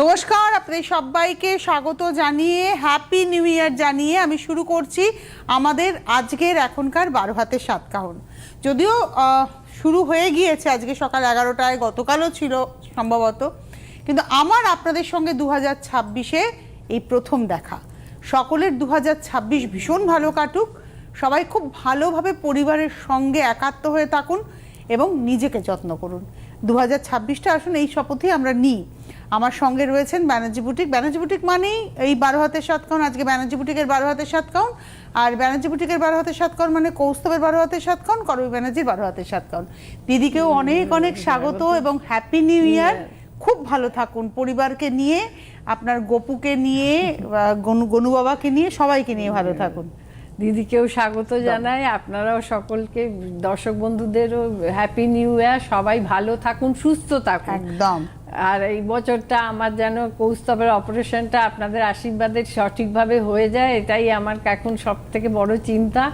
নমস্কার, আপনাদের সবাইকে স্বাগত জানিয়ে হ্যাপি নিউ ইয়ার জানিয়ে আমি শুরু করছি আমাদের আজকের এখনকার বারো হাতের সাত কাহন। যদিও শুরু হয়ে গিয়েছে আজকে সকাল এগারোটায়, গতকালও ছিল সম্ভবত, কিন্তু আমার আপনাদের সঙ্গে দু হাজার ছাব্বিশে এই প্রথম দেখা। সকলের দু হাজার ছাব্বিশ ভীষণ ভালো কাটুক, সবাই খুব ভালোভাবে পরিবারের সঙ্গে একাত্ম হয়ে থাকুন এবং নিজেকে যত্ন করুন। দু হাজার ছাব্বিশটা আসুন, এই শপথই আমরা নিই। আমার সঙ্গে রয়েছেন ব্যানার্জি বুটিক। ব্যানার্জি বুটিক মানেই এই বারো হাতের সাত কাউন আজকে ব্যানার্জি বুটিকের বারো হাতের সাত কাউন আর ব্যানার্জি বুটিকের বারো হাতের সাত কাউন মানে কৌস্তবের বারো হাতের সাত কাউন করবি ব্যানার্জির বারো হাতের সাত কাউন দিদিকেও অনেক অনেক স্বাগত এবং হ্যাপি নিউ ইয়ার খুব ভালো থাকুন পরিবারকে নিয়ে আপনার গপুকে নিয়ে গনু গনু বাবাকে নিয়ে সবাইকে নিয়ে ভালো থাকুন। দিদিকেও স্বাগত জানাই। আপনারাও সকলকে দর্শক বন্ধুদেরও হ্যাপি নিউ ইয়ার সবাই ভালো থাকুন সুস্থ থাকুন। একদম। আর এই বছরটা আমার যেন কৌস্তবের অপারেশনটা আপনাদের আশীর্বাদে সঠিকভাবে হয়ে যায় এটাই আমার এখন সব থেকে বড় চিন্তা।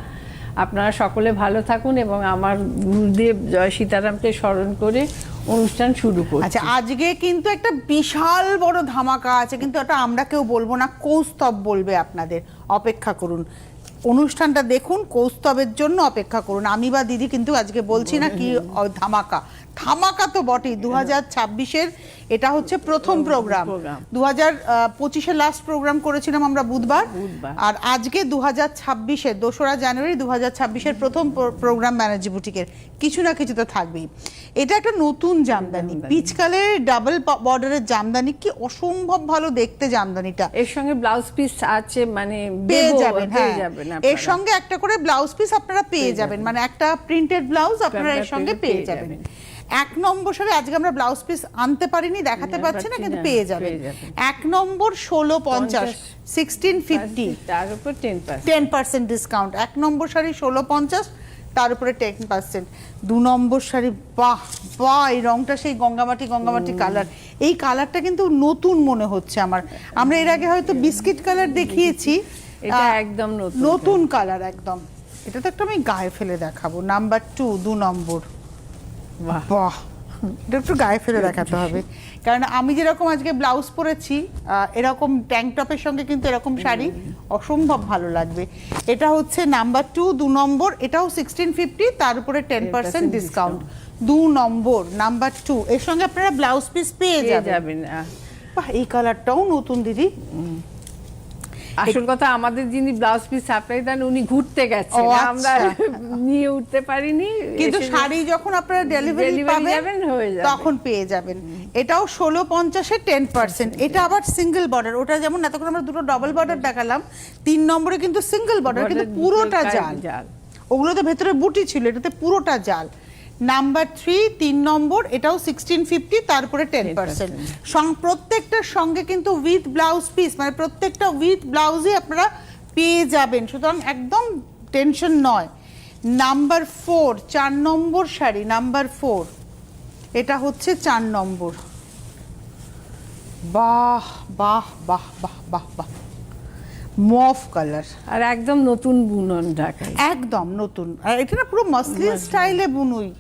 আপনারা সকলে ভালো থাকুন এবং আমার গুরুদেব জয় সীতারামকে স্মরণ করে অনুষ্ঠান শুরু করছি। আচ্ছা আজকে কিন্তু একটা বিশাল বড় ধামাকা আছে কিন্তু এটা আমরা কেউ বলব না কৌস্তব বলবে আপনাদের। অপেক্ষা করুন। অনুষ্ঠানটা দেখুন কৌস্তবের জন্য অপেক্ষা করুন। আমি বা দিদি কিন্তু আজকে বলছি না কি ধামাকা। ধামাকা তো বটেই দু হাজার ছাব্বিশের এটা হচ্ছে প্রথম প্রোগ্রাম। দু হাজার পঁচিশে লাস্ট প্রোগ্রাম করেছিলাম আমরা বুধবার। আর আজকে দু হাজার ছাব্বিশের দোসরা জানুয়ারি দু হাজার ছাব্বিশের প্রথম প্রোগ্রাম ম্যানেজি বুটিকের কিছু না কিছু তো থাকবেই। এটা একটা নতুন জামদানি। পিচ কালারের ডাবল বর্ডারের জামদানি কি অসম্ভব ভালো দেখতে জামদানিটা। এর সঙ্গে ব্লাউজ পিস আছে মানে পেয়ে যাবেন হ্যাঁ। এর সঙ্গে একটা করে ব্লাউজ পিস আপনারা পেয়ে যাবেন। মানে একটা প্রিন্টেড ব্লাউজ আপনারা এর সঙ্গে পেয়ে যাবেন। যাবেন। এক নম্বর সালে আজকে আমরা ব্লাউজ পিস আনতে পারিনি দেখাতে না, পারছি না কিন্তু পেয়ে যাবে। এক নম্বর ষোলো পঞ্চাশ সিক্সটিন ফিফটি তার উপর টেন পার্সেন্ট ডিসকাউন্ট এক নম্বর শাড়ি ষোলো পঞ্চাশ তার উপরে টেন পার্সেন্ট দু নম্বর শাড়ি বাহ বাহ এই রংটা সেই গঙ্গামাটি গঙ্গামাটি কালার। এই কালারটা কিন্তু নতুন মনে হচ্ছে আমার। আমরা এর আগে হয়তো বিস্কিট কালার দেখিয়েছি। এটা একদম নতুন কালার। একদম। এটা তো একটা আমি গায়ে ফেলে দেখাবো। নাম্বার টু দু নম্বর। বাহ। এটা একটু গায়ে ফেলে দেখাতে হবে। কারণ আমি যেরকম আজকে ব্লাউজ পরেছি এরকম ট্যাঙ্ক টপের সঙ্গে কিন্তু এরকম শাড়ি অসম্ভব ভালো লাগবে। এটা হচ্ছে নাম্বার টু দু নম্বর এটাও সিক্সটিন ফিফটি তার উপরে টেন পার্সেন্ট ডিসকাউন্ট দু নম্বর নাম্বার টু এর সঙ্গে আপনারা ব্লাউজ পিস পেয়ে যাবেন। বাহ এই কালারটাও নতুন দিদি। আসল কথা আমাদের যিনি ব্লাউজ পিস সাপ্লাই দেন উনি ঘুরতে গেছেন আচ্ছা। আমরা নিয়ে উঠতে পারিনি কিন্তু শাড়ি যখন আপনারা ডেলিভারি পাবেন হয়ে যাবে। তখন পেয়ে যাবেন এটাও ষোলো পঞ্চাশে টেন পার্সেন্ট এটা আবার সিঙ্গেল বর্ডার ওটা যেমন এতক্ষণ আমরা দুটো ডবল বর্ডার দেখালাম তিন নম্বরে কিন্তু সিঙ্গেল বর্ডার কিন্তু পুরোটা জাল জাল। ওগুলোতে ভেতরে বুটি ছিল এটাতে পুরোটা জাল নাম্বার থ্রি তিন নম্বর এটাও সিক্সটিন ফিফটি তারপরে টেন পার্সেন্ট প্রত্যেকটার সঙ্গে কিন্তু উইথ ব্লাউজ পিস মানে প্রত্যেকটা উইথ ব্লাউজই আপনারা পেয়ে যাবেন। সুতরাং একদম টেনশন নয়। নাম্বার ফোর চার নম্বর শাড়ি নাম্বার ফোর এটা হচ্ছে চার নম্বর। বাহ বাহ বাহ বাহ বাহ বাহ। মফ কালার। আর একদম নতুন বুনন ঢাকায়। একদম নতুন। আর এটা না পুরো মসলিন স্টাইলে বুনুই।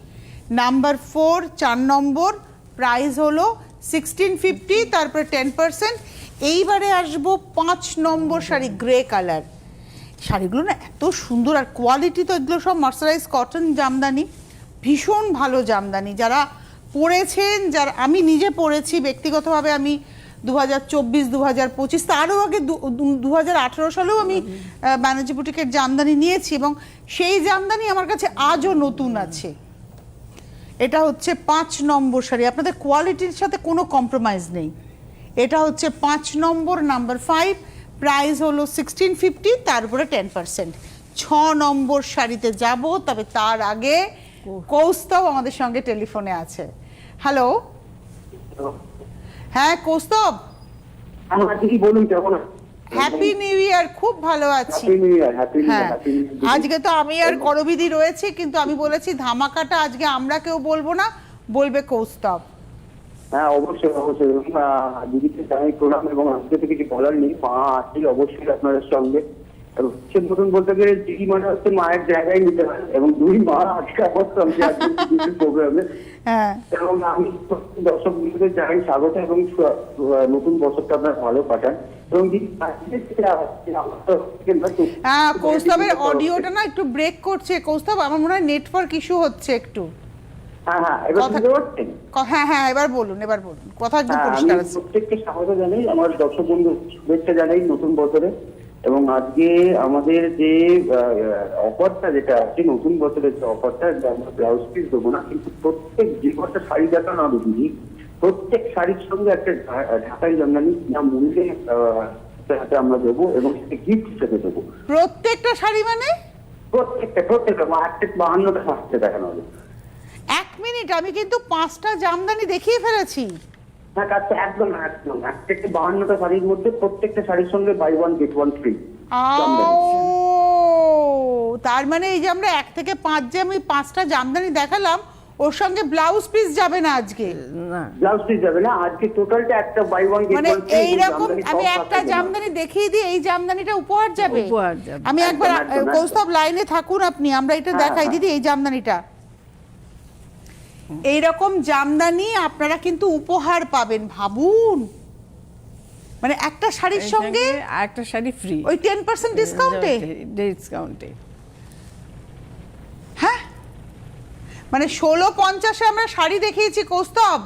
নাম্বার ফোর, চার নম্বর প্রাইস হলো সিক্সটিন ফিফটি তারপরে টেন পার্সেন্ট এইবারে আসব পাঁচ নম্বর শাড়ি গ্রে কালার শাড়িগুলো না এত সুন্দর, আর কোয়ালিটি তো এগুলো সব মার্সারাইজ কটন জামদানি। ভীষণ ভালো জামদানি। যারা পরেছেন, যারা আমি নিজে পরেছি, ব্যক্তিগতভাবে আমি দু হাজার চব্বিশ দু হাজার পঁচিশ, তারও আগে দু হাজার আঠেরো সালেও আমি ব্যানার্জি বুটিকের জামদানি নিয়েছি এবং সেই জামদানি আমার কাছে আজও নতুন আছে। এটা হচ্ছে পাঁচ নম্বর শাড়ি আপনাদের কোয়ালিটির সাথে কোনো কম্প্রোমাইজ নেই। এটা হচ্ছে পাঁচ নম্বর নাম্বার ফাইভ প্রাইস হলো সিক্সটিন ফিফটি তার উপরে টেন পার্সেন্ট ছ নম্বর শাড়িতে যাব তবে তার আগে কৌস্তব আমাদের সঙ্গে টেলিফোনে আছে। হ্যালো হ্যাঁ কৌস্তব? আমার বলুন কেমন হ্যাপি নিউ ইয়ার খুব ভালো আছি। Happy new year happy new year happy new আজকে তো আমি আর করবিদি রয়েছে কিন্তু আমি বলেছি ধামাকাটা আজকে আমরা কেউ বলব না বলবে কৌস্তব। হ্যাঁ অবশ্যই অবশ্যই। দিদিকে জানাই প্রণাম এবং আজকে তো কিছু বলার নেই মা আছে অবশ্যই আপনাদের সঙ্গে। হচ্ছে মতন বলতে গেলে দিদি মানে হচ্ছে মায়ের জায়গায় নিতে হয় এবং দুই মা আজকে অবস্থান প্রোগ্রামে। হ্যাঁ। এবং আমি দর্শক বন্ধুদের জানাই স্বাগত এবং নতুন বছরটা আপনার ভালো কাটান। হ্যাঁ কৌস্তবের অডিওটা না একটু ব্রেক করছে। কৌস্তব আমার মনে হয় নেটওয়ার্ক ইস্যু হচ্ছে একটু। হ্যাঁ হ্যাঁ এবার হ্যাঁ হ্যাঁ এবার বলুন এবার বলুন। কথা একদম পরিষ্কার আছে। প্রত্যেককে স্বাগত জানাই আমার দর্শক বন্ধু শুভেচ্ছা জানাই নতুন বছরে। এবং আজকে আমাদের যে অফারটা যেটা আছে নতুন বছরের যে অফারটা আমরা ব্লাউজ পিস দেবো না কিন্তু প্রত্যেক যে কটা শাড়ি দেখা না দিদি প্রত্যেক শাড়ির সঙ্গে একটা ঢাকাই জামদানি না মূল্যে আমরা দেবো এবং সেটা গিফট হিসেবে দেবো। প্রত্যেকটা শাড়ি মানে? প্রত্যেকটা প্রত্যেকটা একটা বাহান্নটা সাতটা দেখানো হবে। এক মিনিট আমি কিন্তু পাঁচটা জামদানি দেখিয়ে ফেলেছি। একদম একদম। একটা বাহান্নটা শাড়ির মধ্যে প্রত্যেকটা শাড়ির সঙ্গে buy one get one free তার মানে এই যে আমরা এক থেকে পাঁচ যে আমি পাঁচটা জামদানি দেখালাম ওর সঙ্গে ব্লাউজ পিস যাবে না আজকে? ব্লাউজ পিস যাবে না। আজকে টোটালটা একটা বাই ওয়ান গেট মানে ওয়ান ফ্রি এইরকম আমি একটা জামদানি দেখিয়ে দিই এই জামদানিটা উপহার যাবে? উপহার যাবে। আমি একবার কৌস্তব লাইনে থাকুন আপনি আমরা এটা হ্যাঁ, দেখাই হ্যাঁ। দিদি এই জামদানিটা। এইরকম জামদানি আপনারা কিন্তু উপহার পাবেন ভাবুন। মানে একটা শাড়ির সঙ্গে একটা শাড়ি ফ্রি ওই টেন পার্সেন্ট ডিসকাউন্টে ডিসকাউন্টে হ্যাঁ? মানে ষোলো পঞ্চাশে আমরা শাড়ি দেখিয়েছি কৌস্তব।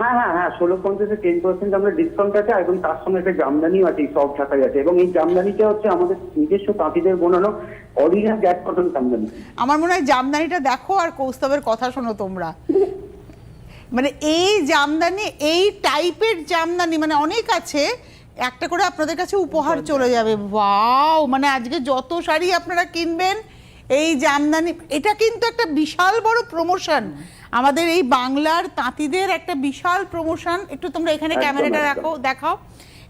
হ্যাঁ হ্যাঁ হ্যাঁ ষোলো পঞ্চাশে টেন পার্সেন্ট আমরা ডিসকাউন্ট আছে এবং তার সঙ্গে একটা জামদানিও আছে সব ঢাকাই আছে। এবং এই জামদানিটা হচ্ছে আমাদের নিজস্ব তাঁতিদের বোনানো অরিজিনাল গ্যাট কটন জামদানি। আমার মনে হয় জামদানিটা দেখো আর কৌস্তবের কথা শোনো তোমরা। মানে এই জামদানি এই টাইপের জামদানি মানে অনেক আছে একটা করে আপনাদের কাছে উপহার চলে যাবে। ওয়াও! মানে আজকে যত শাড়ি আপনারা কিনবেন এই জামদানি এটা কিন্তু একটা বিশাল বড় প্রমোশন আমাদের এই বাংলার তাঁতিদের একটা বিশাল প্রমোশন একটু তোমরা এখানে ক্যামেরাটা। রাখো দেখাও।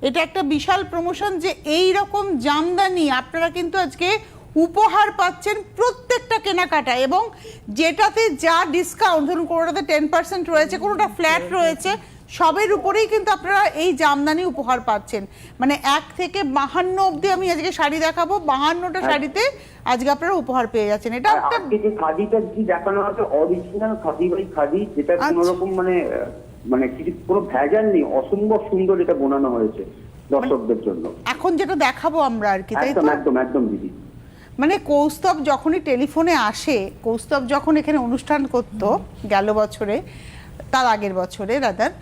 এটা একটা বিশাল প্রমোশন যে এই রকম জামদানি আপনারা কিন্তু আজকে উপহার পাচ্ছেন প্রত্যেকটা কেনাকাটা এবং যেটাতে যা ডিসকাউন্ট ধরুন কোনোটাতে টেন পার্সেন্ট রয়েছে কোনোটা ফ্ল্যাট রয়েছে সবের উপরেই কিন্তু আপনারা এই জামদানি উপহার পাচ্ছেন। মানে এক থেকে বাহান্ন অবধি আমি আজকে শাড়ি দেখাবো বাহান্নটা শাড়িতে আজকে আপনারা উপহার পেয়ে যাচ্ছেন। এটা একটা যে খাদিটা কি দেখানো হবে অরিজিনাল খাদি বাই খাদি যেটা কোনো আচ্ছা। রকম মানে মানে কিছু কোনো ভেজাল নেই অসম্ভব সুন্দর এটা বোনানো হয়েছে দর্শকদের জন্য। এখন যেটা দেখাবো আমরা আর কি তাই তো? একদম একদম দিদি। মানে কৌস্তব যখনই টেলিফোনে আসে কৌস্তব যখন এখানে অনুষ্ঠান করতো গেল বছরে তার আগের বছরে রাদার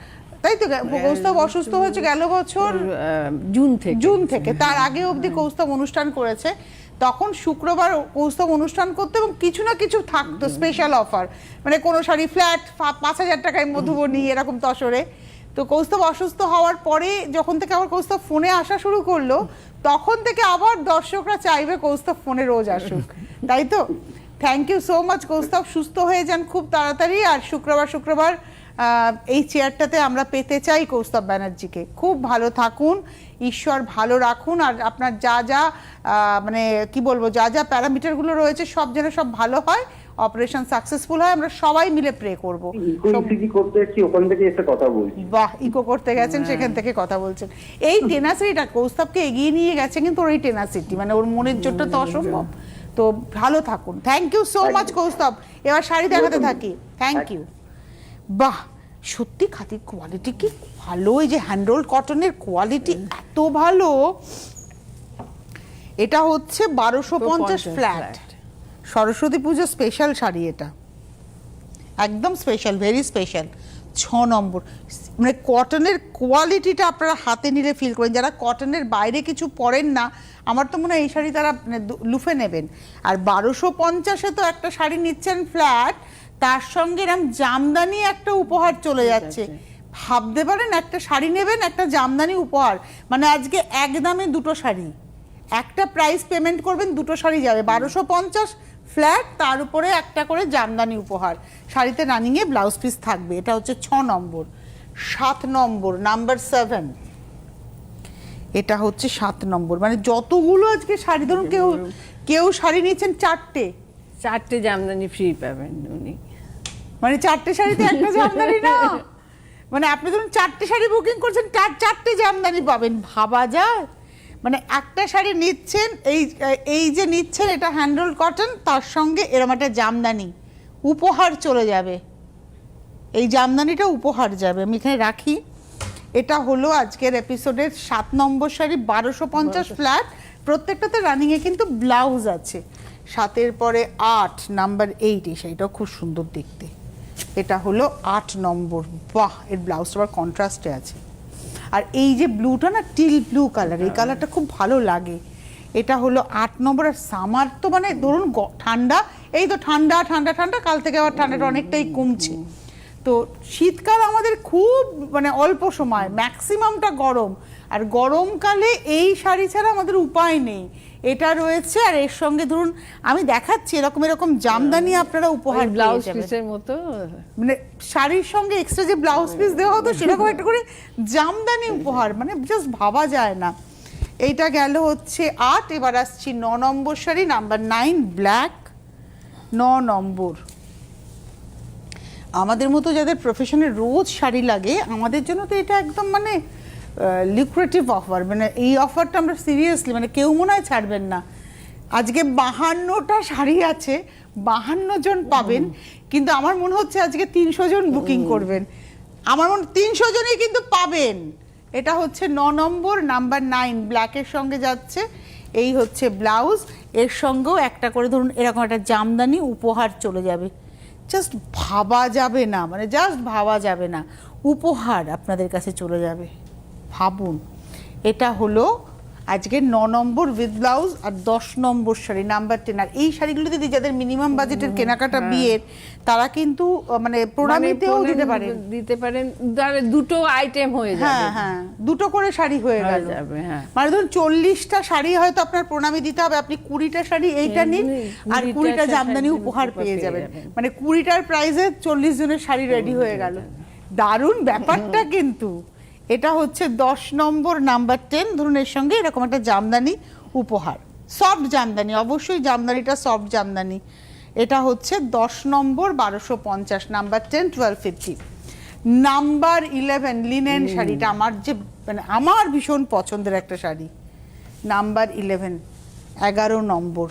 তাই তো? গে- কৌস্তব অসুস্থ হয়েছে গেল বছর? জুন থেকে। জুন থেকে। তার আগে অবধি কৌস্তব অনুষ্ঠান করেছে। তখন শুক্রবার কৌস্তব অনুষ্ঠান করতো এবং কিছু না কিছু থাকতো স্পেশাল অফার মানে কোনো শাড়ি ফ্ল্যাট পাঁচ হাজার টাকায় মধুবনী এরকম তসরে। তো কৌস্তব অসুস্থ হওয়ার পরে যখন থেকে আবার কৌস্তব ফোনে আসা শুরু করল তখন থেকে আবার দর্শকরা চাইবে কৌস্তব ফোনে রোজ আসুক। তাই তো? Thank you so much Kaustav. সুস্থ হয়ে যান খুব তাড়াতাড়ি। আর শুক্রবার শুক্রবার এই চেয়ারটাতে আমরা পেতে চাই কৌস্তব ব্যানার্জিকে। খুব ভালো থাকুন ঈশ্বর ভালো রাখুন আর আপনার যা যা মানে কি বলব যা যা প্যারামিটারগুলো রয়েছে সব যেন সব ভালো হয় অপারেশন সাকসেসফুল হয় আমরা সবাই মিলে প্রে করব। ইকো করতে ওখান থেকে এসে কথা বলছি। বাহ ইকো করতে গেছেন সেখান থেকে কথা বলছেন। এই টেনাসিটিটা কৌস্তবকে এগিয়ে নিয়ে গেছে কিন্তু ওর এই টেনাসিটি মানে ওর মনের জোরটা তো অসম্ভব। তো ভালো থাকুন। Thank you so much Kaustav. এবার শাড়ি দেখাতে থাকি। থ্যাংক ইউ বাহ সত্যি খাতির কোয়ালিটি কি ভালো? এই যে হ্যান্ডরোল কটনের কোয়ালিটি এত ভালো। এটা হচ্ছে বারোশো পঞ্চাশ ফ্ল্যাট সরস্বতী পুজো স্পেশাল শাড়ি এটা। একদম স্পেশাল ভেরি স্পেশাল ছ নম্বর। মানে কটনের কোয়ালিটিটা আপনারা হাতে নিলে ফিল করেন। যারা কটনের বাইরে কিছু পরেন না আমার তো মনে হয় এই শাড়ি তারা মানে লুফে নেবেন। আর বারোশো পঞ্চাশে তো একটা শাড়ি নিচ্ছেন ফ্ল্যাট তার সঙ্গে এরম জামদানি একটা উপহার চলে যাচ্ছে। ভাবতে পারেন একটা শাড়ি নেবেন একটা জামদানি উপহার। মানে আজকে এক দামে দুটো শাড়ি। একটা প্রাইস পেমেন্ট করবেন দুটো শাড়ি যাবে। বারোশো পঞ্চাশ ফ্ল্যাট তার উপরে একটা করে জামদানি উপহার। শাড়িতে রানিংয়ে ব্লাউজ পিস থাকবে। এটা হচ্ছে ছ নম্বর সাত নম্বর নাম্বার সেভেন এটা হচ্ছে সাত নম্বর। মানে যতগুলো আজকে শাড়ি ধরুন কেউ কেউ শাড়ি নিয়েছেন চারটে। চারটে জামদানি ফ্রি পাবেন উনি। মানে চারটে শাড়িতে একটা জামদানি না? মানে আপনি ধরুন চারটে শাড়ি বুকিং করছেন চার চারটে জামদানি পাবেন ভাবা যায়? মানে একটা শাড়ি নিচ্ছেন এই এই যে নিচ্ছেন এটা হ্যান্ডল কটন তার সঙ্গে এরম একটা জামদানি উপহার চলে যাবে। এই জামদানিটা উপহার যাবে আমি এখানে রাখি। এটা হলো আজকের এপিসোডের সাত নম্বর শাড়ি বারোশো পঞ্চাশ ফ্ল্যাট প্রত্যেকটাতে রানিংয়ে কিন্তু ব্লাউজ আছে। সাতের পরে আট নাম্বার এইট এই শাড়িটাও খুব সুন্দর দেখতে। এটা হলো আট নম্বর। বাহ, এর ব্লাউজটা আবার কন্ট্রাস্টে আছে। আর এই যে ব্লুটা না টিল ব্লু কালার এই কালারটা খুব ভালো লাগে। এটা হলো আট নম্বর, আর সামার তো মানে ধরুন ঠান্ডা, এই তো ঠান্ডা ঠান্ডা ঠান্ডা, কাল থেকে আবার ঠান্ডাটা অনেকটাই কমছে। তো শীতকাল আমাদের খুব মানে অল্প সময় ম্যাক্সিমামটা গরম। আর গরমকালে এই শাড়ি ছাড়া আমাদের উপায় নেই। এটা রয়েছে আর এর সঙ্গে ধরুন আমি দেখাচ্ছি এরকম এরকম জামদানি আপনারা উপহার ব্লাউজ পিসের মতো। মানে শাড়ির সঙ্গে এক্সট্রা যে ব্লাউজ পিস দেওয়া হতো সেরকম একটা করে জামদানি উপহার মানে জাস্ট ভাবা যায় না। এইটা গেল হচ্ছে আট এবার আসছি ন নম্বর শাড়ি নাম্বার নাইন ব্ল্যাক ন নম্বর। আমাদের মতো যাদের প্রফেশনে রোজ শাড়ি লাগে আমাদের জন্য তো এটা একদম মানে লিকুরেটিভ অফার মানে এই অফারটা আমরা সিরিয়াসলি মানে কেউ মনে হয় ছাড়বেন না। আজকে বাহান্নটা শাড়ি আছে বাহান্ন জন পাবেন কিন্তু আমার মনে হচ্ছে আজকে তিনশো জন বুকিং করবেন। আমার মনে তিনশো জনই কিন্তু পাবেন। এটা হচ্ছে ন নম্বর নাম্বার নাইন ব্ল্যাকের সঙ্গে যাচ্ছে এই হচ্ছে ব্লাউজ। এর সঙ্গেও একটা করে ধরুন এরকম একটা জামদানি উপহার চলে যাবে। জাস্ট ভাবা যাবে না মানে জাস্ট ভাবা যাবে না। উপহার আপনাদের কাছে চলে যাবে। ভাবুন। এটা হলো আজকে ন নম্বর উইথ ব্লাউজ আর দশ নম্বর শাড়ি নাম্বার টেন আর এই শাড়িগুলো যদি যাদের মিনিমাম বাজেটের কেনাকাটা বিয়ের তারা কিন্তু মানে প্রণামীতেও মানে দিতে পারেন। দিতে পারেন। তাহলে দুটো আইটেম হয়ে যাবে। হ্যাঁ হ্যাঁ দুটো করে শাড়ি হয়ে হয়ে গেল। যাবে, হ্যাঁ। মানে ধরুন চল্লিশটা শাড়ি হয়তো আপনার প্রণামী দিতে হবে আপনি কুড়িটা শাড়ি এইটা নিন আর কুড়িটা জামদানি উপহার পেয়ে যাবেন। মানে কুড়িটার প্রাইসে চল্লিশ জনের শাড়ি রেডি হয়ে গেল। দারুণ ব্যাপারটা কিন্তু। এটা হচ্ছে দশ নম্বর নাম্বার টেন ধরুন এর সঙ্গে এরকম একটা জামদানি উপহার। সফট জামদানি অবশ্যই জামদানিটা সফট জামদানি। এটা হচ্ছে দশ নম্বর বারোশো পঞ্চাশ number ten twelve fifty number eleven linen শাড়িটা আমার যে মানে আমার ভীষণ পছন্দের একটা শাড়ি। নাম্বার ইলেভেন এগারো নম্বর।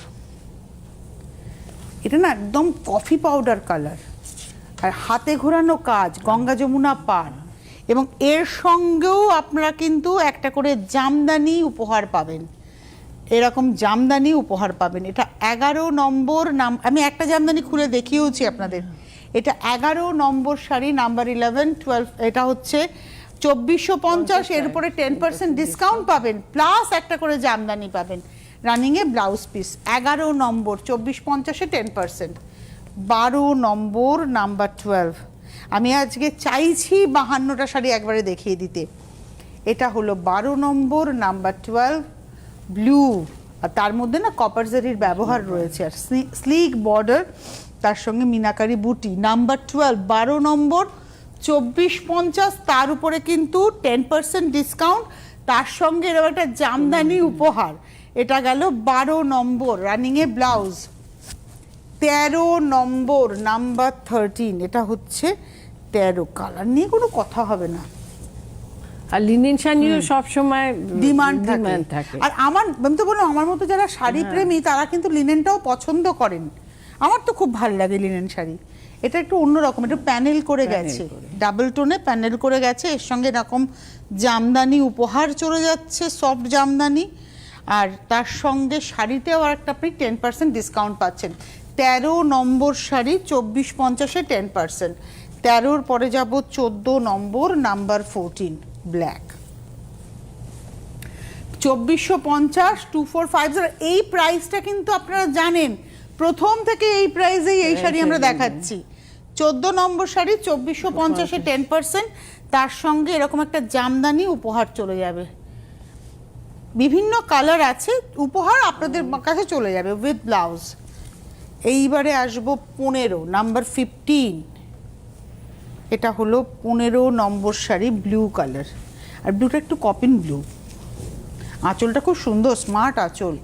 এটা না একদম কফি পাউডার কালার আর হাতে ঘোরানো কাজ গঙ্গা যমুনা পার। এবং এর সঙ্গেও আপনারা কিন্তু একটা করে জামদানি উপহার পাবেন। এরকম জামদানি উপহার পাবেন। এটা এগারো নম্বর নাম আমি একটা জামদানি খুলে দেখিয়েওছি আপনাদের। এটা এগারো নম্বর শাড়ি নাম্বার ইলেভেন টুয়েলভ এটা হচ্ছে চব্বিশশো পঞ্চাশ এর উপরে টেন পার্সেন্ট ডিসকাউন্ট পাবেন। প্লাস একটা করে জামদানি পাবেন। রানিংয়ে ব্লাউজ পিস এগারো নম্বর চব্বিশ পঞ্চাশে টেন পার্সেন্ট বারো নম্বর নাম্বার টুয়েলভ আমি আজকে চাইছি বাহান্নটা শাড়ি একবারে দেখিয়ে দিতে। এটা হলো বারো নম্বর নাম্বার টুয়েলভ ব্লু আর তার মধ্যে না কপার জারির ব্যবহার রয়েছে। আর স্লিক বর্ডার তার সঙ্গে মিনাকারি বুটি। নাম্বার টুয়েলভ বারো নম্বর চব্বিশ পঞ্চাশ তার উপরে কিন্তু টেন পার্সেন্ট ডিসকাউন্ট তার সঙ্গে এরকম একটা জামদানি উপহার। এটা গেল বারো নম্বর রানিংয়ে ব্লাউজ তেরো নম্বর নাম্বার থার্টিন এটা হচ্ছে তেরো কালার নিয়ে কোনো কথা হবে না। আর লিনেন শাড়িও সবসময় ডিমান্ড ডিমান্ড থাকে। থাকে। আর আমার আমি তো বললাম আমার মতো যারা শাড়ি প্রেমী তারা কিন্তু লিনেনটাও পছন্দ করেন। আমার তো খুব ভালো লাগে লিনেন শাড়ি। এটা একটু অন্যরকম একটু প্যানেল করে গেছে। ডাবল টোনে প্যানেল করে গেছে এর সঙ্গে এরকম জামদানি উপহার চলে যাচ্ছে সফট জামদানি। আর তার সঙ্গে শাড়িতেও আর একটা আপনি টেন পার্সেন্ট ডিসকাউন্ট পাচ্ছেন। তেরো নম্বর শাড়ি চব্বিশ পঞ্চাশে টেন পার্সেন্ট তেরোর পরে যাব চোদ্দ নম্বর নাম্বার ফোরটিন ব্ল্যাক। চব্বিশশো পঞ্চাশ টু ফোর ফাইভ জিরো এই প্রাইসটা কিন্তু আপনারা জানেন। প্রথম থেকে এই প্রাইসেই এই শাড়ি আমরা দেখাচ্ছি। চোদ্দ নম্বর শাড়ি চব্বিশশো পঞ্চাশে টেন পার্সেন্ট তার সঙ্গে এরকম একটা জামদানি উপহার চলে যাবে। বিভিন্ন কালার আছে উপহার আপনাদের কাছে চলে যাবে উইথ ব্লাউজ। এইবারে আসব পনেরো নাম্বার ফিফটিন। এটা হলো পনেরো নম্বর শাড়ি ব্লু কালার। আর ব্লুটা একটু কপিন ব্লু। আঁচলটা খুব সুন্দর স্মার্ট আঁচল।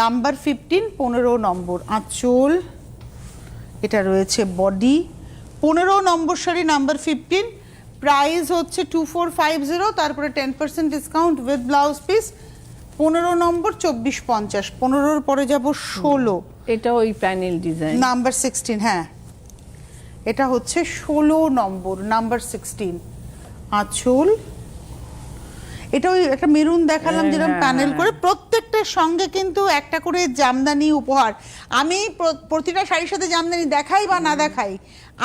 নাম্বার ফিফটিন পনেরো নম্বর আঁচল। এটা রয়েছে বডি। পনেরো নম্বর শাড়ি নাম্বার ফিফটিন প্রাইস হচ্ছে টু ফোর ফাইভ জিরো তারপরে ten percent discount with blouse piece পনেরো নম্বর চব্বিশ পঞ্চাশ পনেরোর পরে যাব ষোলো। এটা ওই প্যানেল ডিজাইন। নাম্বার সিক্সটিন হ্যাঁ। এটা হচ্ছে ষোলো নম্বর নাম্বার সিক্সটিন আঁচল। এটা ওই একটা মেরুন দেখালাম হ্যাঁ, যেরকম প্যানেল হ্যাঁ। করে প্রত্যেকটার সঙ্গে কিন্তু একটা করে জামদানি উপহার। আমি প্রতিটা শাড়ির সাথে জামদানি দেখাই বা না দেখাই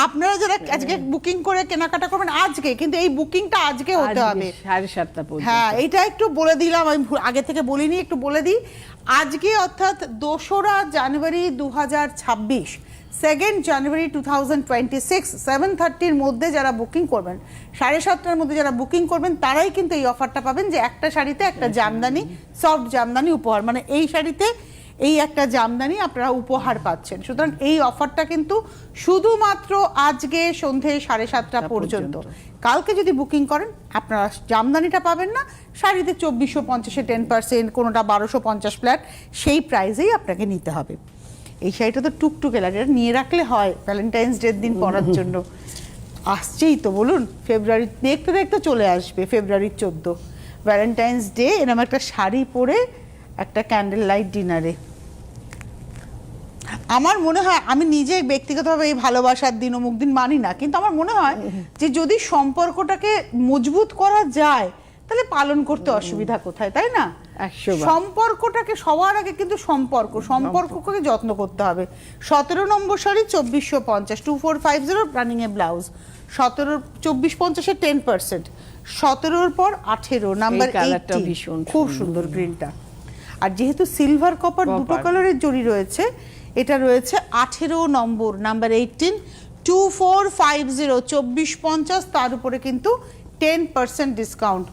আপনারা যারা আজকে বুকিং করে কেনাকাটা করবেন আজকে কিন্তু এই বুকিংটা আজকে হতে হবে। সাড়ে সাতটা হ্যাঁ এটা একটু বলে দিলাম আমি আগে থেকে বলিনি একটু বলে দিই। আজকে অর্থাৎ দোসরা জানুয়ারি দু হাজার ছাব্বিশ second January two thousand twenty six seven থার্টির মধ্যে যারা বুকিং করবেন সাড়ে সাতটার মধ্যে যারা বুকিং করবেন তারাই কিন্তু এই অফারটা পাবেন যে একটা শাড়িতে একটা জামদানি সফট জামদানি উপহার। মানে এই শাড়িতে এই একটা জামদানি আপনারা উপহার পাচ্ছেন। সুতরাং এই অফারটা কিন্তু শুধুমাত্র আজকে সন্ধে সাড়ে সাতটা পর্যন্ত। কালকে যদি বুকিং করেন আপনারা জামদানিটা পাবেন না। শাড়িতে চব্বিশশো পঞ্চাশে টেন পার্সেন্ট কোনোটা বারোশো পঞ্চাশ ফ্ল্যাট সেই প্রাইজেই আপনাকে নিতে হবে। এই শাড়িটা তো টুকটুকে লাগে এটা নিয়ে রাখলে হয় ভ্যালেন্টাইন্স ডের দিন পরার জন্য। আসছেই তো বলুন ফেব্রুয়ারি দেখতে দেখতে চলে আসবে ফেব্রুয়ারির চোদ্দ। ভ্যালেন্টাইন্স ডে এরকম একটা শাড়ি পরে একটা ক্যান্ডেল লাইট ডিনারে আমার মনে হয় আমি নিজে ব্যক্তিগতভাবে এই ভালোবাসার দিন অমুক দিন মানি না কিন্তু আমার মনে হয় যে যদি সম্পর্কটাকে মজবুত করা যায় তাহলে পালন করতে অসুবিধা কোথায় তাই না। সম্পর্কটাকে সবার আগে কিন্তু সম্পর্ক সম্পর্ককে যত্ন করতে হবে। সতেরো নম্বর শাড়ি চব্বিশশো পঞ্চাশ two four five zero running a blouse সতেরো চব্বিশ পঞ্চাশে টেন পার্সেন্ট সতেরোর পর আঠেরো নাম্বার ভীষণ খুব সুন্দর। সুন্দর গ্রিনটা আর যেহেতু সিলভার কপার দুটো কালারের জড়ি রয়েছে এটা রয়েছে আঠেরো নম্বর number eighteen two four five zero চব্বিশ পঞ্চাশ তার উপরে কিন্তু টেন পার্সেন্ট ডিসকাউন্ট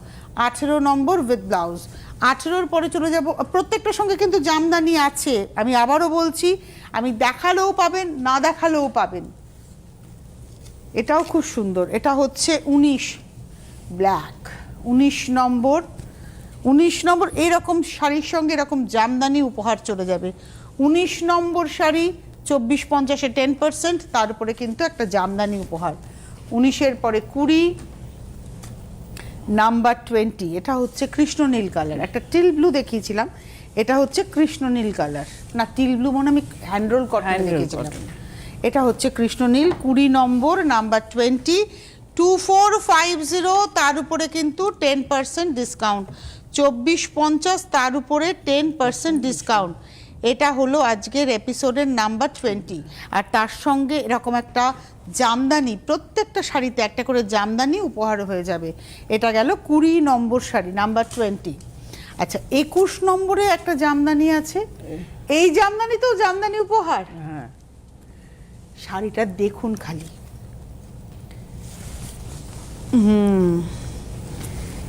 আঠেরো নম্বর উইথ ব্লাউজ আঠেরোর পরে চলে যাব। প্রত্যেকটার সঙ্গে কিন্তু জামদানি আছে। আমি আবারও বলছি, আমি দেখালেও পাবেন, না দেখালেও পাবেন। এটাও খুব সুন্দর। এটা হচ্ছে উনিশ ব্ল্যাক, উনিশ নম্বর উনিশ নম্বর এরকম শাড়ির সঙ্গে এরকম জামদানি উপহার চলে যাবে। উনিশ নম্বর শাড়ি চব্বিশ পঞ্চাশে টেন পার্সেন্ট তার উপরে কিন্তু একটা জামদানি উপহার। উনিশের পরে কুড়ি নাম্বার টোয়েন্টি এটা হচ্ছে কৃষ্ণনীল কালার। একটা টিল ব্লু দেখিয়েছিলাম এটা হচ্ছে কৃষ্ণনীল কালার। না টিল ব্লু মনে আমি হ্যান্ডরোল কটন দেখিয়েছিলাম। এটা হচ্ছে কৃষ্ণনীল কুড়ি নম্বর number twenty two four five zero তার উপরে কিন্তু টেন পার্সেন্ট ডিসকাউন্ট। চব্বিশ পঞ্চাশ তার উপরে টেন পার্সেন্ট ডিসকাউন্ট। এটা হলো আজকের এপিসোডের নাম্বার টোয়েন্টি আর তার সঙ্গে এরকম একটা জামদানি প্রত্যেকটা শাড়িতে একটা করে জামদানি উপহার হয়ে যাবে। এটা গেল কুড়ি নম্বর শাড়ি নাম্বার টোয়েন্টি আচ্ছা একুশ নম্বরে একটা জামদানি আছে। এই জামদানি তো জামদানি উপহার। হ্যাঁ। শাড়িটা দেখুন খালি। হুম।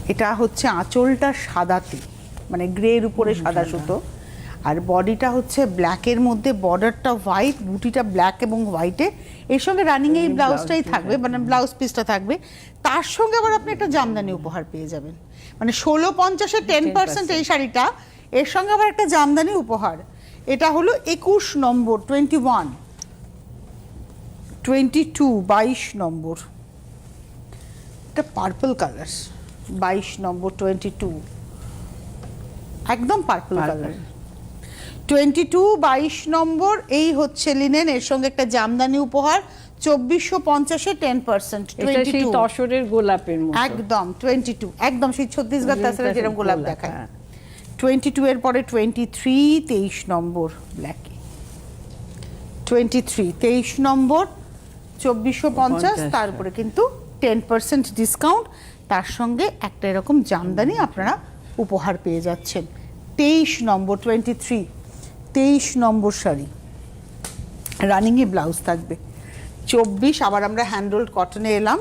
এটা হচ্ছে আঁচলটা সাদাতে মানে গ্রের উপরে সাদা। সুতো। আর বডিটা হচ্ছে ব্ল্যাকের মধ্যে বর্ডারটা হোয়াইট বুটিটা ব্ল্যাক এবং হোয়াইটে এর সঙ্গে রানিং এই ব্লাউজটাই থাকবে মানে ব্লাউজ পিসটা থাকবে। তার সঙ্গে আবার আপনি একটা জামদানি উপহার পেয়ে যাবেন। মানে ষোলো পঞ্চাশে টেন পার্সেন্ট এই শাড়িটা এর সঙ্গে আবার একটা জামদানি উপহার। এটা হলো একুশ নম্বর টোয়েন্টি ওয়ান টোয়েন্টি টু বাইশ নম্বর। এটা পার্পল কালার বাইশ নম্বর টোয়েন্টি টু একদম পার্পল কালার টোয়েন্টি টু বাইশ নম্বর এই হচ্ছে লিনেন এর সঙ্গে একটা জামদানি উপহার চব্বিশশো পঞ্চাশে টেন পার্সেন্ট তসরের গোলাপের একদম টোয়েন্টি টু একদম সেই ছত্তিশগড় তাছাড়া যেরকম গোলাপ দেখায়। হ্যাঁ। টোয়েন্টি টু এর পরে টোয়েন্টি থ্রি তেইশ নম্বর ব্ল্যাকে টোয়েন্টি থ্রি তেইশ নম্বর চব্বিশশো পঞ্চাশ পঞ্চাশ, তার উপরে কিন্তু টেন পার্সেন্ট ডিসকাউন্ট তার সঙ্গে একটা এরকম জামদানি আপনারা উপহার পেয়ে যাচ্ছেন। তেইশ নম্বর টোয়েন্টি থ্রি তেইশ নম্বর শাড়ি। রানিংয়ে ব্লাউজ থাকবে। চব্বিশ আবার আমরা হ্যান্ডোল্ড কটনে এলাম।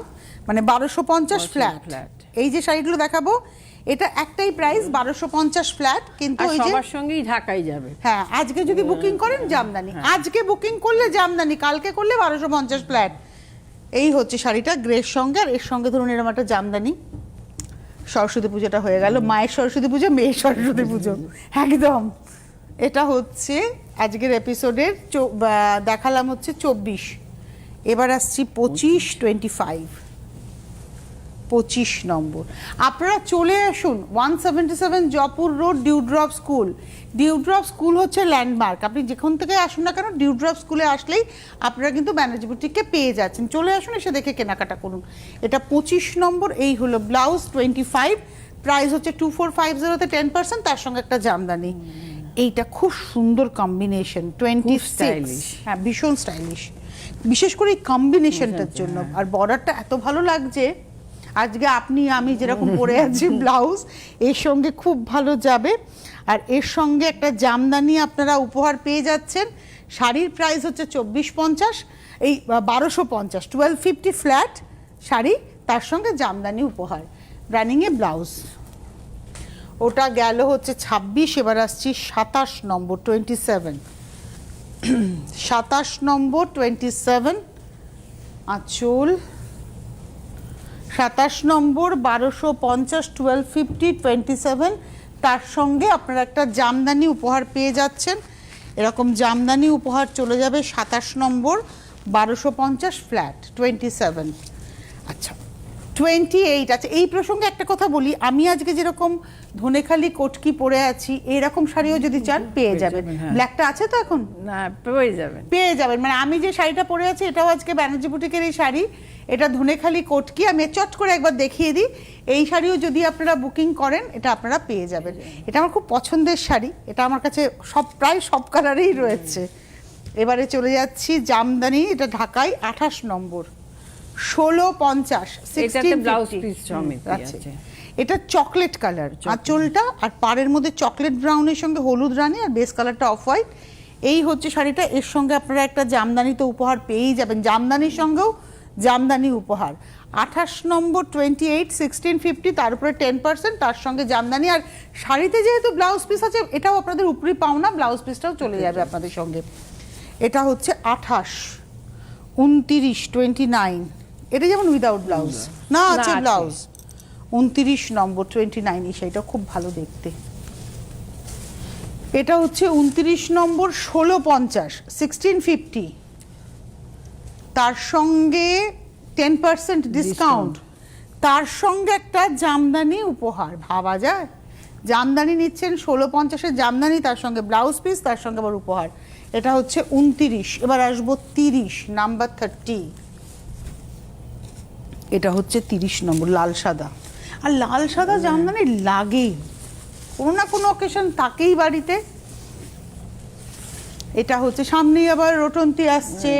মানে বারোশো পঞ্চাশ ফ্ল্যাট ফ্ল্যাট এই যে শাড়িগুলো দেখাবো এটা একটাই প্রাইস বারোশো পঞ্চাশ ফ্ল্যাট কিন্তু ওই যে সবার সঙ্গেই ঢাকাই যাবে। হ্যাঁ আজকে যদি বুকিং করেন জামদানি। আজকে বুকিং করলে জামদানি কালকে করলে বারোশো পঞ্চাশ ফ্ল্যাট এই হচ্ছে শাড়িটা গ্রের সঙ্গে আর এর সঙ্গে ধরুন এরকম একটা জামদানি। সরস্বতী পুজোটা হয়ে গেল মায়ের সরস্বতী পুজো মেয়ের সরস্বতী পুজো। একদম। এটা হচ্ছে আজকের এপিসোডের দেখালাম হচ্ছে চব্বিশ। এবার আসছি পঁচিশ টোয়েন্টি ফাইভ পঁচিশ নম্বর। আপনারা চলে আসুন one seventy seven Jaipur road dewdrop school dewdrop school হচ্ছে ল্যান্ডমার্ক আপনি যেখান থেকে আসুন না কেন ডিউড্রপ স্কুলে আসলেই আপনারা কিন্তু বুটিককে পেয়ে যাচ্ছেন। চলে আসুন, এসে দেখে কেনাকাটা করুন। এটা পঁচিশ নম্বর, এই হলো ব্লাউজ টোয়েন্টি ফাইভ প্রাইস হচ্ছে টু ফোর ফাইভ জিরোতে টেন পার্সেন্ট তার সঙ্গে একটা জামদানি। এইটা খুব সুন্দর কম্বিনেশন টোয়েন্টি স্টাইলিশ হ্যাঁ ভীষণ স্টাইলিশ বিশেষ করে এই কম্বিনেশনটার জন্য। আর বর্ডারটা এত ভালো লাগছে আজকে আপনি আমি যেরকম পরে আছি ব্লাউজ এর সঙ্গে খুব ভালো যাবে। আর এর সঙ্গে একটা জামদানি আপনারা উপহার পেয়ে যাচ্ছেন। শাড়ির প্রাইস হচ্ছে চব্বিশ পঞ্চাশ এই বারোশো পঞ্চাশ টুয়েলভ ফিফটি ফ্ল্যাট শাড়ি তার সঙ্গে জামদানি উপহার রানিংয়ে ব্লাউজ। ওটা গেল হচ্ছে ছাব্বিশ, এবার আসছি সাতাশ নম্বর টোয়েন্টি সেভেন সাতাশ নম্বর টোয়েন্টি সেভেন আঁচল। সাতাশ নম্বর, বারোশো পঞ্চাশ টুয়েলভ ফিফটি টোয়েন্টি সেভেন তার সঙ্গে আপনারা একটা জামদানি উপহার পেয়ে যাচ্ছেন। এরকম জামদানি উপহার চলে যাবে সাতাশ নম্বর, বারোশো পঞ্চাশ ফ্ল্যাট টোয়েন্টি সেভেন আচ্ছা টোয়েন্টি এইট আচ্ছা এই প্রসঙ্গে একটা কথা বলি। আমি আজকে যেরকম ধনেখালি কোটকি পরে আছি এরকম শাড়িও যদি চান পেয়ে যাবেন। ব্ল্যাকটা আছে তো এখন? না পেয়ে যাবেন। পেয়ে যাবেন। মানে আমি যে শাড়িটা পরে আছি এটাও আজকে ব্যানার্জি বুটিকের এই শাড়ি। এটা ধনেখালি কোটকি আমি চট করে একবার দেখিয়ে দিই। এই শাড়িও যদি আপনারা বুকিং করেন এটা আপনারা পেয়ে যাবেন। এটা আমার খুব পছন্দের শাড়ি। এটা আমার কাছে সব প্রায় সব কালারেই রয়েছে। এবারে চলে যাচ্ছি জামদানি এটা ঢাকায় আঠাশ নম্বর। ষোলো পঞ্চাশ এটা চকলেট কালার আঁচলটা আর পাড়ের মধ্যে চকলেট ব্রাউনের সঙ্গে হলুদ রানী আর বেস কালারটা অফ হোয়াইট এই হচ্ছে শাড়িটা এর সঙ্গে আপনারা একটা জামদানি তো উপহার পেয়েই যাবেন। জামদানির সঙ্গেও জামদানি উপহার। আঠাশ নম্বর টোয়েন্টি এইট সিক্সটিন ফিফটি তার উপরে টেন পার্সেন্ট তার সঙ্গে জামদানি। আর শাড়িতে যেহেতু ব্লাউজ পিস আছে এটাও আপনাদের উপরি পাওনা ব্লাউজ পিসটাও চলে যাবে আপনাদের সঙ্গে। এটা হচ্ছে আঠাশ উনতিরিশ টোয়েন্টি নাইন এটা যেমন উইদাউট ব্লাউজ না। আছে। ব্লাউজ উনতিরিশ নম্বর টোয়েন্টি নাইন সেটা খুব ভালো দেখতে। এটা হচ্ছে উনতিরিশ নম্বর ষোলো পঞ্চাশ সিক্সটিন ফিফটি তার সঙ্গে টেন পার্সেন্ট ডিসকাউন্ট তার সঙ্গে একটা জামদানি উপহার ভাবা যায়? জামদানি নিচ্ছেন ষোলো পঞ্চাশের জামদানি তার সঙ্গে ব্লাউজ পিস তার সঙ্গে আবার উপহার। এটা হচ্ছে উনতিরিশ এবার আসব তিরিশ নাম্বার থার্টি এটা হচ্ছে তিরিশ নম্বর লাল সাদা। আর লাল সাদা জামদানি লাগেই। কোনো না কোনো অকেশন থাকেই বাড়িতে। এটা হচ্ছে সামনেই আবার রটন্তি আসছে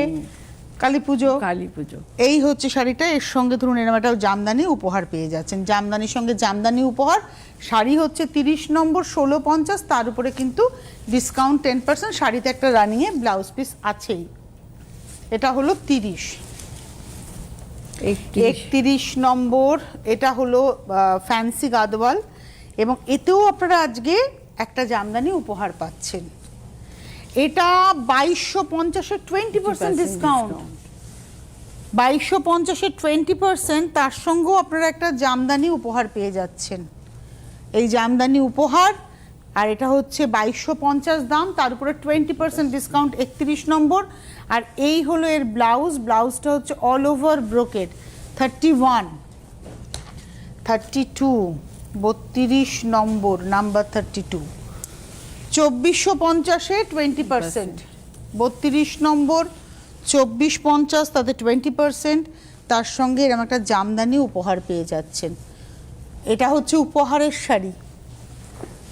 কালী পুজো। কালী পুজো। এই হচ্ছে শাড়িটা এর সঙ্গে ধরুন এরকম একটা জামদানি উপহার পেয়ে যাচ্ছেন। জামদানির সঙ্গে জামদানি উপহার শাড়ি হচ্ছে তিরিশ নম্বর ষোলো পঞ্চাশ তার উপরে কিন্তু ডিসকাউন্ট টেন পার্সেন্ট শাড়িতে একটা রানিংয়ে ব্লাউজ পিস আছেই। এটা হলো তিরিশ। একত্রিশ নম্বর এটা হলো ফ্যান্সি গাদওয়াল এবং এতেও আপনারা আজকে একটা জামদানি উপহার পাচ্ছেন। এটা বাইশশো পঞ্চাশের টোয়েন্টি পার্সেন্ট ডিসকাউন্ট বাইশশো পঞ্চাশের টোয়েন্টি পার্সেন্ট তার সঙ্গেও আপনারা একটা জামদানি উপহার পেয়ে যাচ্ছেন। এই জামদানি উপহার আর এটা হচ্ছে বাইশশো পঞ্চাশ দাম তার উপরে টোয়েন্টি পার্সেন্ট ডিসকাউন্ট একত্রিশ নম্বর। আর এই হলো এর ব্লাউজ, ব্লাউজটা হচ্ছে all over brocade thirty one thirty two বত্রিশ নম্বর নাম্বার থার্টি টু চব্বিশশো পঞ্চাশে টোয়েন্টি পার্সেন্ট বত্রিশ নম্বর, চব্বিশ পঞ্চাশ, তাতে টোয়েন্টি পার্সেন্ট তার সঙ্গে এরকম একটা জামদানি উপহার পেয়ে যাচ্ছেন। এটা হচ্ছে উপহারের শাড়ি।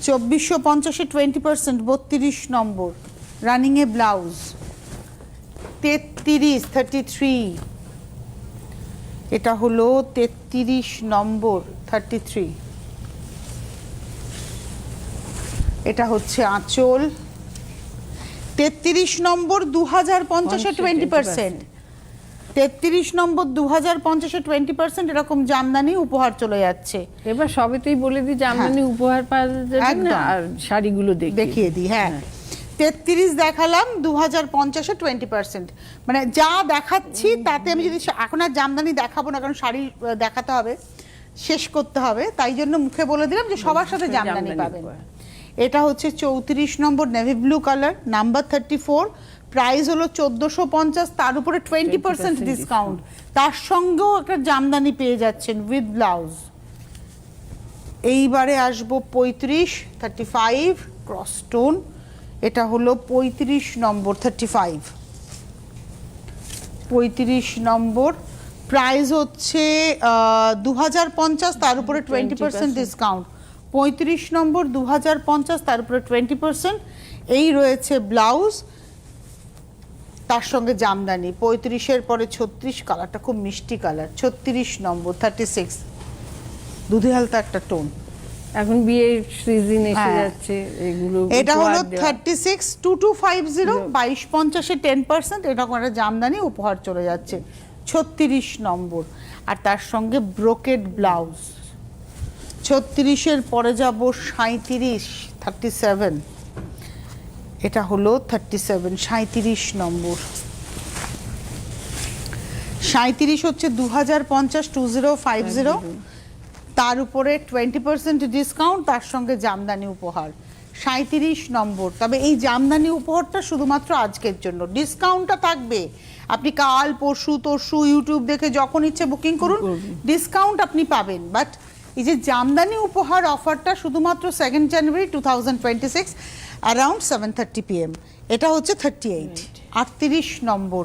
চব্বিশশো পঞ্চাশে টোয়েন্টি পার্সেন্ট বত্রিশ নম্বর। রানিংয়ে ব্লাউজ। তেত্রিশ থার্টি থ্রি এটা হলো তেত্রিশ নম্বর থার্টি থ্রি এটা হচ্ছে আঁচল। তেত্রিশ নম্বর দু হাজার পঞ্চাশে টোয়েন্টি পার্সেন্ট তেত্রিশ নম্বর দু হাজার পঞ্চাশে টোয়েন্টি পার্সেন্ট এরকম জামদানি উপহার চলে যাচ্ছে। এবার সবেতেই বলে দিই জামদানি উপহার পাওয়া যাবে হ্যাঁ। না আর শাড়িগুলো দেখি দেখিয়ে দিই হ্যাঁ। তেত্রিশ দেখালাম দু হাজার পঞ্চাশে টোয়েন্টি পার্সেন্ট মানে যা দেখাচ্ছি তাতে আমি যদি এখন আর জামদানি দেখাবো না কারণ শাড়ি দেখাতে হবে শেষ করতে হবে। তাই জন্য মুখে বলে দিলাম যে সবার সাথে জামদানি পাবেন। এটা হচ্ছে চৌত্রিশ নম্বর navy blue colour number thirty four price হলো চোদ্দোশো পঞ্চাশ তার উপরে টোয়েন্টি পার্সেন্ট ডিসকাউন্ট তার সঙ্গেও একটা জামদানি পেয়ে যাচ্ছেন উইথ ব্লাউজ এইবারে আসব পঁয়ত্রিশ থার্টি ফাইভ ক্রস স্টোন এটা হলো পঁয়ত্রিশ নম্বর থার্টি ফাইভ পঁয়ত্রিশ নম্বর। প্রাইস হচ্ছে দু হাজার পঞ্চাশ তার উপরে টোয়েন্টি পার্সেন্ট ডিসকাউন্ট পঁয়ত্রিশ নম্বর দু হাজার পঞ্চাশ তার উপরে টোয়েন্টি পার্সেন্ট এই রয়েছে ব্লাউজ তার সঙ্গে জামদানি। পঁয়ত্রিশের পরে ছত্রিশ কালারটা খুব মিষ্টি কালার ছত্রিশ নম্বর থার্টি সিক্স দুধে হালতা একটা টোন এখন বিয়ের সিজন এসে হ্যাঁ। যাচ্ছে এগুলো এটা হলো। Thirty six two two five zero বাইশ পঞ্চাশে টেন পার্সেন্ট এরকম একটা জামদানি উপহার চলে যাচ্ছে। ছত্রিশ নম্বর। আর তার সঙ্গে ব্রোকেড ব্লাউজ। ছত্রিশের পরে যাব সাঁত্রিশ থার্টি সেভেন এটা হলো থার্টি সেভেন সাঁত্রিশ নম্বর। সাঁত্রিশ হচ্ছে দু হাজার পঞ্চাশ টু জিরো ফাইভ জিরো তার উপরে টোয়েন্টি পার্সেন্ট ডিসকাউন্ট তার সঙ্গে জামদানি উপহার। সাঁত্রিশ নম্বর। তবে এই জামদানি উপহারটা শুধুমাত্র আজকের জন্য। ডিসকাউন্টটা থাকবে। আপনি কাল পরশু তরশু ইউটিউব দেখে যখন ইচ্ছে বুকিং করুন ডিসকাউন্ট আপনি পাবেন। বাট এই যে জামদানি উপহার অফারটা শুধুমাত্র second January two thousand twenty six around seven thirty PM এটা হচ্ছে থার্টি এইট আটত্রিশ নম্বর।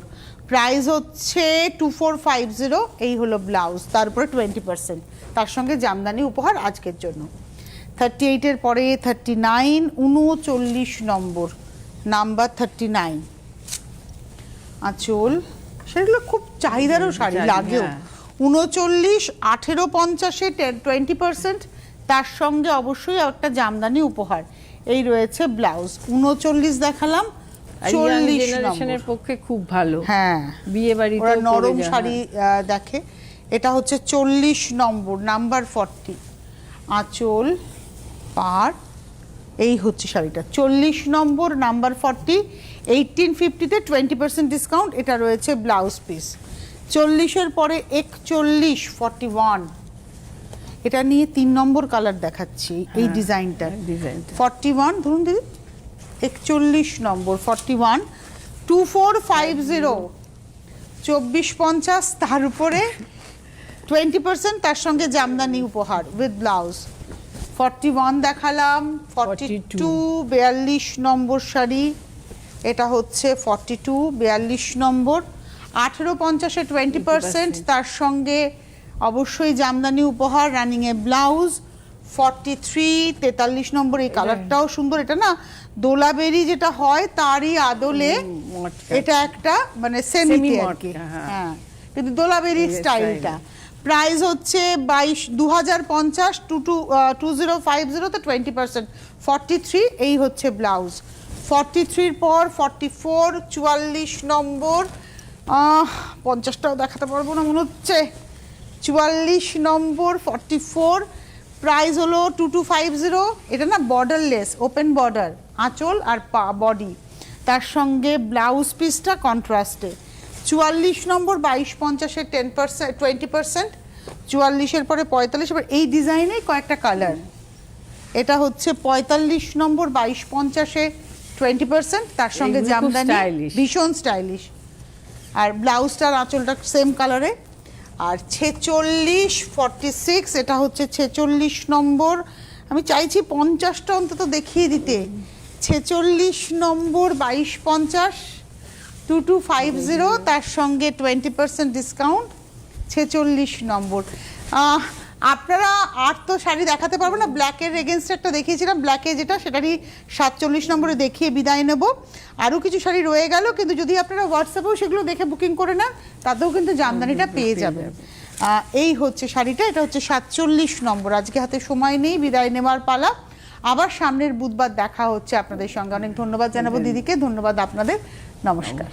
প্রাইস হচ্ছে টু ফোর ফাইভ জিরো এই হলো ব্লাউজ তারপরে টোয়েন্টি পার্সেন্ট তার সঙ্গে জামদানি উপহার আজকের জন্য। থার্টি এইটের পরে থার্টি নাইন উনচল্লিশ নম্বর নাম্বার থার্টি নাইন আঁচল সেগুলো খুব চাহিদারও শাড়ি লাগেও। হ্যাঁ। উনচল্লিশ আঠেরো পঞ্চাশে টোয়েন্টি পার্সেন্ট তার সঙ্গে অবশ্যই একটা জামদানি উপহার। এই রয়েছে ব্লাউজ। উনচল্লিশ দেখালাম চল্লিশ পক্ষে খুব ভালো। হ্যাঁ। বিয়ে ওরা নরম শাড়ি দেখে। এটা হচ্ছে চল্লিশ নম্বর নাম্বার ফর্টি। আঁচল পার এই হচ্ছে শাড়িটা। চল্লিশ নম্বর নাম্বার ফর্টি এইটিন ফিফটিতে টোয়েন্টি পার্সেন্ট ডিসকাউন্ট এটা রয়েছে ব্লাউজ পিস চল্লিশের পরে একচল্লিশ ফর্টি ওয়ান এটা নিয়ে তিন নম্বর কালার দেখাচ্ছি এই ডিজাইনটা ডিজাইনটা ফর্টি ওয়ান ধরুন দিদি একচল্লিশ নম্বর forty one two four five zero চব্বিশ পঞ্চাশ তার উপরে টোয়েন্টি পার্সেন্ট তার সঙ্গে জামদানি উপহার উইথ ব্লাউজ ফর্টি ওয়ান দেখালাম ফর্টি টু বিয়াল্লিশ নম্বর শাড়ি। এটা হচ্ছে ফর্টি টু বিয়াল্লিশ নম্বর। আঠেরো পঞ্চাশে টোয়েন্টি পার্সেন্ট তার সঙ্গে অবশ্যই জামদানি উপহার রানিংয়ে ব্লাউজ ফর্টি থ্রি তেতাল্লিশ নম্বর এই কালারটাও সুন্দর। এটা না দোলাবেরি যেটা হয় তারই আদলে এটা একটা মানে কি। হ্যাঁ। হ্যাঁ কিন্তু দোলাবেরি স্টাইলটা প্রাইস হচ্ছে বাইশ দু হাজার পঞ্চাশ two two two zero five জিরোতে টোয়েন্টি পার্সেন্ট ফর্টি থ্রি এই হচ্ছে ব্লাউজ। ফর্টি থ্রির পর ফর্টি ফোর চুয়াল্লিশ নম্বর। পঞ্চাশটাও দেখাতে পারব না, মনে হচ্ছে। চুয়াল্লিশ নম্বর ফর্টি ফোর প্রাইস হলো টু টু ফাইভ জিরো। এটা না বর্ডারলেস ওপেন বর্ডার আঁচল আর পা বডি তার সঙ্গে ব্লাউজ পিসটা কন্ট্রাস্টে চুয়াল্লিশ নম্বর বাইশ পঞ্চাশের টেন পার্সেন্ট টোয়েন্টি পার্সেন্ট চুয়াল্লিশের পরে পঁয়তাল্লিশ এবার এই ডিজাইনে কয়েকটা কালার এটা হচ্ছে পঁয়তাল্লিশ নম্বর বাইশ পঞ্চাশে টোয়েন্টি পার্সেন্ট তার সঙ্গে জামদানি ভীষণ স্টাইলিশ আর ব্লাউজটার আঁচলটা সেম কালারে আর ছেচল্লিশ ফর্টি সিক্স এটা হচ্ছে ছেচল্লিশ নম্বর। আমি চাইছি পঞ্চাশটা অন্তত দেখিয়ে দিতে। ছেচল্লিশ নম্বর বাইশ পঞ্চাশ। টু টু ফাইভ জিরো তার সঙ্গে টোয়েন্টি পার্সেন্ট ডিসকাউন্ট ছেচল্লিশ নম্বর। আপনারা আর তো শাড়ি দেখাতে পারব না ব্ল্যাকের এগেনস্ট একটা দেখিয়েছিলাম ব্ল্যাকে যেটা সেটারই সাতচল্লিশ নম্বরে দেখিয়ে বিদায় নেব। আরও কিছু শাড়ি রয়ে গেল কিন্তু যদি আপনারা হোয়াটসঅ্যাপেও সেগুলো দেখে বুকিং করে নেন তাতেও কিন্তু জামদানিটা পেয়ে যাবেন। এই হচ্ছে শাড়িটা এটা হচ্ছে সাতচল্লিশ নম্বর। আজকে হাতে সময় নেই বিদায় নেওয়ার পালা। আবার সামনের বুধবার দেখা হচ্ছে আপনাদের সঙ্গে। অনেক ধন্যবাদ জানাব দিদিকে ধন্যবাদ আপনাদের। নমস্কার।